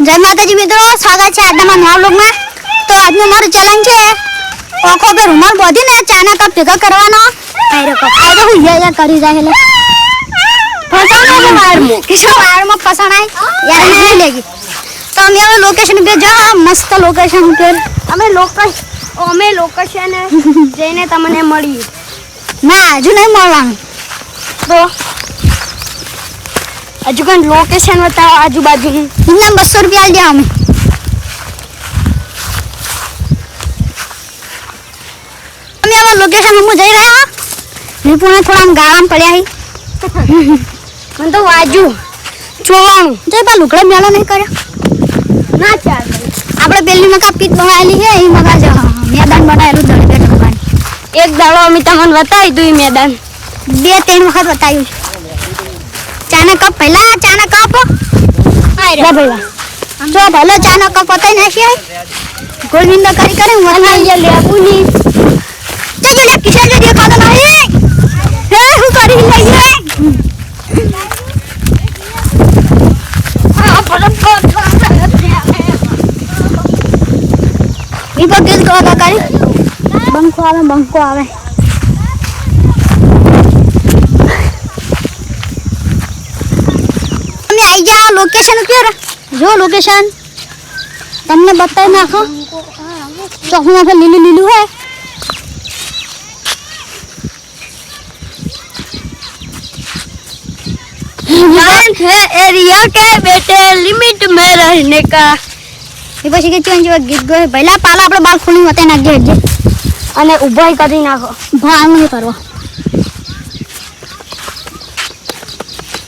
જય માતાજી મિત્રો સ્વાગત છે આજના નવા બ્લોગમાં તો આજનું મારું ચેલેન્જ છે ઓખો કે રૂમાલ બોધીને ચાના કપ ભેગા કરવાનો. આયરો કપ તો હું યા કરી જાય હેલે ફસાણો છે વાયરમાં. કિશો વાયરમાં ફસાણાય યાર નહીં લેગી તો અમે હવે લોકેશન પે જા મસ્ત લોકેશન પે અમે લોકેશન અમે લોકેશન જઈને તમને મળીએ. ના હજુ નહીં મળવાનું. તો? હજુ કઈ લોકેશન બતાવો આજુબાજુનું. એમને બસો રૂપિયા આલી અમે અમે આમાં લોકેશન હું જઈ રહ્યા? વિપુણે થોડા આમ ગાળામાં પડ્યા હી. મને તો વાજુ જોવાનું જો પા લુકડા મેળો નહીં કર્યો? ના ચાલે. આપણે પેલી મકા પીત બનાવેલી છે એ મકા જ મેદાન બનાવેલું દળ બે એક દાડો અમે તમને બતાવી દઉં મેદાન. બે ત્રણ વખત બતાવ્યું છે. ચાના કપ પહેલા ચાનો કપ. લે ભૈયા જો ભલો ચાનો કપ બતાવી નાખી ગોળવિંદો કરી કરી મોટા અહીંયા લેબુની જજો લે કિશન જો દેખાતો નહીં હે. હું કરી લઈએ. આ પરમ ઈ ગાવા કરી. બંકો આવે બંકો આવે. તમે આઈ જાઓ લોકેશન ઉપર જો લોકેશન તમને બતાવી નાખો ચોકમાં આપણે લીલું લીલું હે जान है एरिया के बेटे लिमिट में रहने का એ પછી કે ચેન્જ ગીત ગયો પહેલા પાલા આપણે બાલ ખોલી મતે નાખજે હજે અને ઉભાઈ કરી નાખો ભાવ નહીં કરવો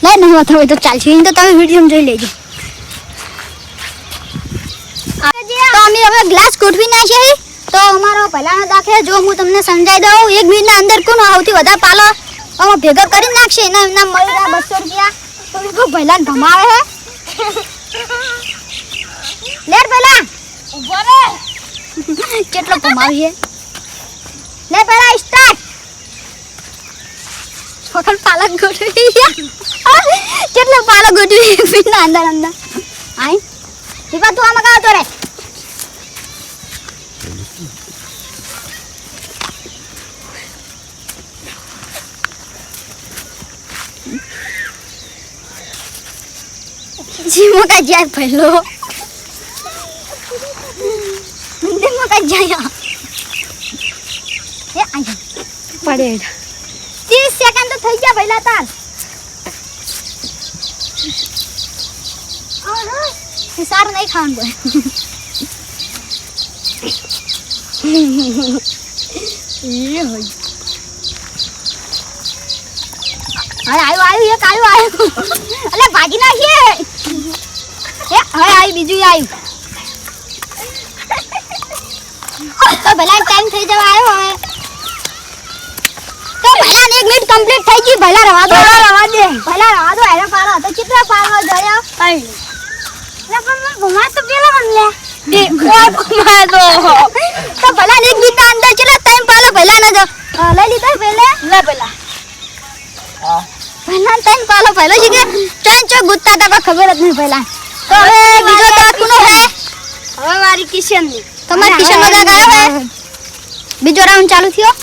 લે નહીં વાત હોય તો ચાલશે. એમ તો તમે વીડિયો જોઈ લેજો. તો અમે હવે ગ્લાસ ગોઠવી નાખીએ તો અમારો પહેલાનો દાખલો જો હું તમને સમજાવી દઉં. એક મિનિટના અંદર કોનો સૌથી વધારે પાલો? અમે ભેગો કરી નાખશે. એના એમના મળી રહ્યા બસો રૂપિયા. તો પહેલા ગમાવે હે. લેર પહેલા ઊભો રે. કેટલો કમાવીએ લે પહેલા સ્ટાર્ટ છોકર પાલક ગોઠવી ગયા કેટલો પાલક ગોઠવી પીના અંદર અંદર આઈ દીપા તું આમાં કાવ તો રે જીમો કા જાય પહેલો મંદિરમાં કઈ જાય એ આઈ પડે ત્રીસ સેકન્ડ તો થઈ ગયા પહેલા તાર સાર નહીં ખાવાનું બોય અરે આવ્યું આવ્યું એક આવ્યું આવ્યું અલે ભાગી નાખીએ એ હવે આવ્યું બીજું આવ્યું તો ભલા ટાઈમ થઈ જવા આવ્યો હવે એક મિનિટ કમ્પ્લીટ થઈ ગઈ ભલા રવા દો. રવા દે. ભલા રવા દો એનો પાડો તો ચિત્ર પારો જોયો કઈ લે પણ મને ભમા તો પેલા મન લે દે કોઈ દો તો ભલા ને એક મિનિટ અંદર ચલો ટાઈમ પાલો ભલા ના જો લઈ લીધા પેલે? લે પેલા. ભલા ટાઈમ પાલો પહેલો છે કે? ચોન ચો ગુત્તા તા ખબર જ નહીં ભલા. તો હવે બીજો દાંત કોનો હે? હવે મારી કિશનની તમાર કિશન મજા ગાયો હે? બીજો રાઉન્ડ ચાલુ થયો?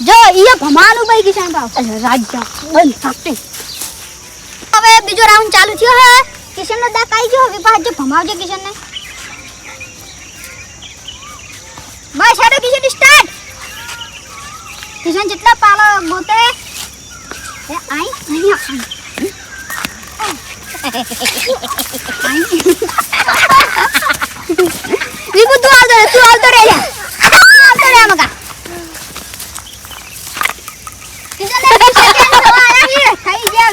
જો ઈયો ભમાનું ભાઈ કિશન ભાવ રાજા બંધ થાકી હવે બીજો રાઉન્ડ ચાલુ થયો હે. કિશન નો દાંત આવી ગયો. વિભાજ પાછો ભમાવજે કિશન ને બસ હેડો કિશન સ્ટાર્ટ કિશન જેટલા પાલો ગોતે. એ આઈ નહીં આઈ. વિભુ તું આવતો તું આવતો રે લ્યા. તું આવતો રે મગા કિશન ને 20 સેકન્ડ થવા આવ્યા છે. થઈ ગયા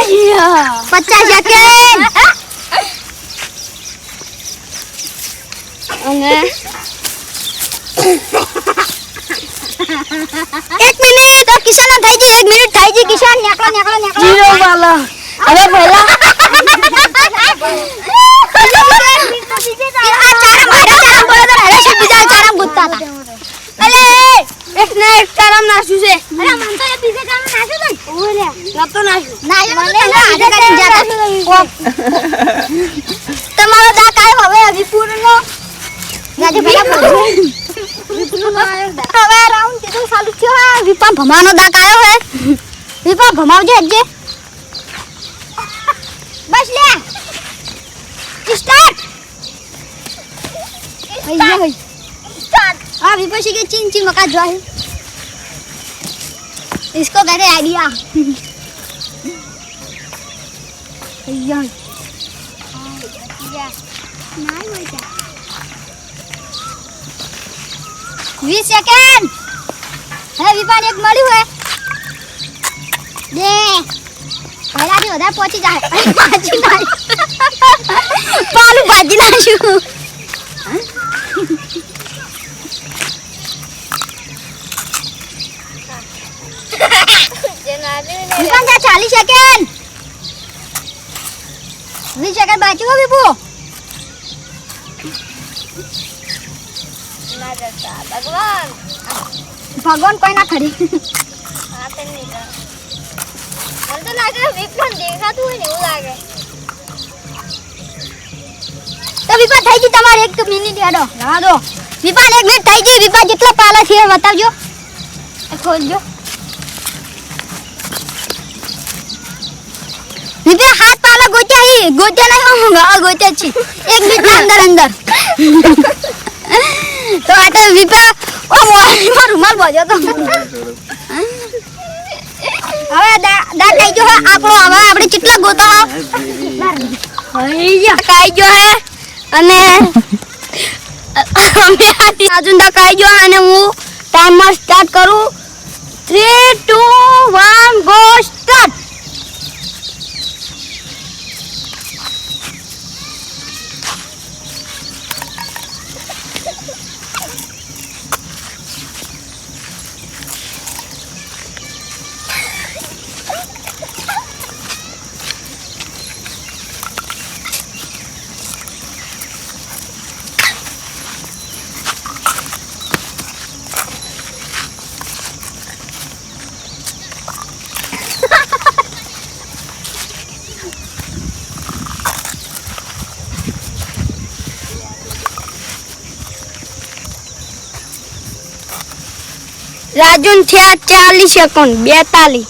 પચાસ સેકન્ડ અને એક મિનિટ કિશન થઈ ગઈ એક મિનિટ થઈ ગઈ કિશન નીકળો નીકળો નીકળો. હવે પહેલા આ ચારા મારા ચારા બોલે તો હેડે છે બીજા ચારા ગુત્તા હતા અલે એક ને એક કારમ નાખ્યું છે અરે મન તો એ બીજે ચારા નાખ્યો તો ઓલે નતો નાખ્યું ના એ મને હાથે કરીને જાતા તમારો દા કાય હવે વિપુરનો ગાજે ભલા હવે રાઉન્ડ કીધું ચાલુ થયો હા વિપા ભમાનો દા કાયો હે વિપા ભમાવજે અજે બસ લે સ્ટાર્ટ स्टार्ट हाँ विपक्षी के चिन चिन मका जो है इसको कहते हैं आइडिया Ayan. વીસ સેકન્ડ હવે વિપાન એક મળ્યું હે. દે પહેલાથી વધારે પહોંચી જાય. ભાજી નાખી પાલું ભાજી નાખશું વિપાન ત્યાં ચાલીસ સેકન્ડ વીસ સેકન્ડ બાકી હો વિપુ ભગવાન. ભગવાન કોઈ ના ખરી. તે નહીં મને તો લાગે વિક્રમ દેખાતું હોય ને એવું લાગે. તો વિપા થઈ ગઈ તમારે એક મિનિટ હેડો. રાહ દો. વિપાન એક મિનિટ થઈ ગઈ. વિપા જેટલા પાલા છે બતાવજો. ખોલજો વિપા હાથ ગોત્યા હી ગોત્યા નહીં ગા ગોત્યા છે. એક મિનિટ અંદર અંદર. તો આ તો વિપા ઓ મોમાં રૂમાલ બોજો તો હવે દા દા થઈ ગયો આપણો હવે આપણે કેટલા ગોતા કાઈ જો હે. અને અમે આજુંદા ગયો અને હું ટાઈમર સ્ટાર્ટ કરું. 3 2 1 ગો સ્ટાર્ટ રાજુન થયા ચાલીસ સેકન્ડ બેતાલીસ.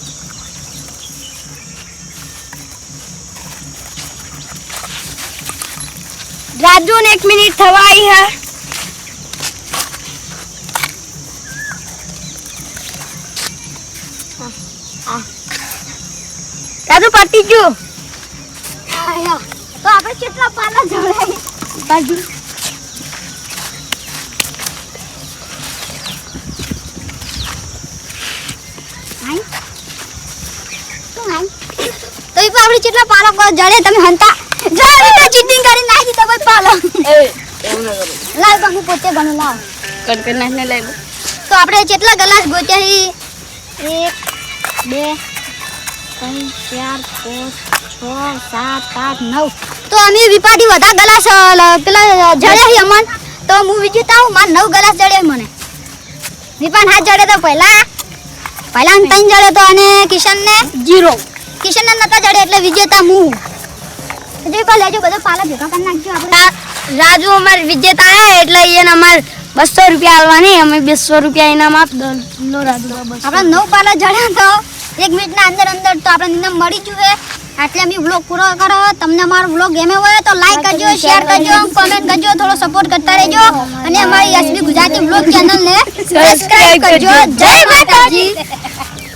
રાજુન એક મિનિટ થવાઈ હે. રાજુ પતી ગયું? તો આપણે કેટલા પાલા જોડાય બાજુ. શું? તો ઈ આપણે કેટલા પાલો પર જડે તમે હંતા? જો રીતે ચીટિંગ કરી નાખી તો ભાઈ પાલો લાવ તો હું પોતે ગણું લાવ. કડકડ નાખને લાગ્યું તો આપણે કેટલા ગ્લાસ ગોત્યા હી એક બે ત્રણ ચાર પાંચ છ સાત આઠ નવ. તો અમે વિપાથી વધારે ગ્લાસ પેલા જડ્યા હી અમન. તો હું વિજેતા હું માર નવ ગ્લાસ જડ્યા મને. વિપાન હાથ જડે તો પહેલા. પહેલા ત્રણ જડે તો અને કિશનને? જીરો. કિશનને નતા જડે એટલે વિજેતા હું. વિજય લેજો બધો પાલા ભેગા કરી નાખજો આપણે. રાજુ અમાર વિજેતા હે એટલે એને અમાર બસો રૂપિયા આલવાની અમે બેસો રૂપિયા ઇનામ આપ દો. લો રાજુ બસ આપણે નવ પાલા જડ્યા તો એક મિનિટના અંદર અંદર તો આપણે ઇનામ મળી ગયું છે એટલે અમે વ્લોગ પૂરો કરો તમને અમારો વ્લોગ ગમે હોય તો લાઈક કરજો શેર કરજો કોમેન્ટ કરજો થોડો સપોર્ટ કરતા રહેજો. અને અમારી એસબી ગુજરાતી વ્લોગ ચેનલને સબસ્ક્રાઇબ કરજો. જય માતાજી.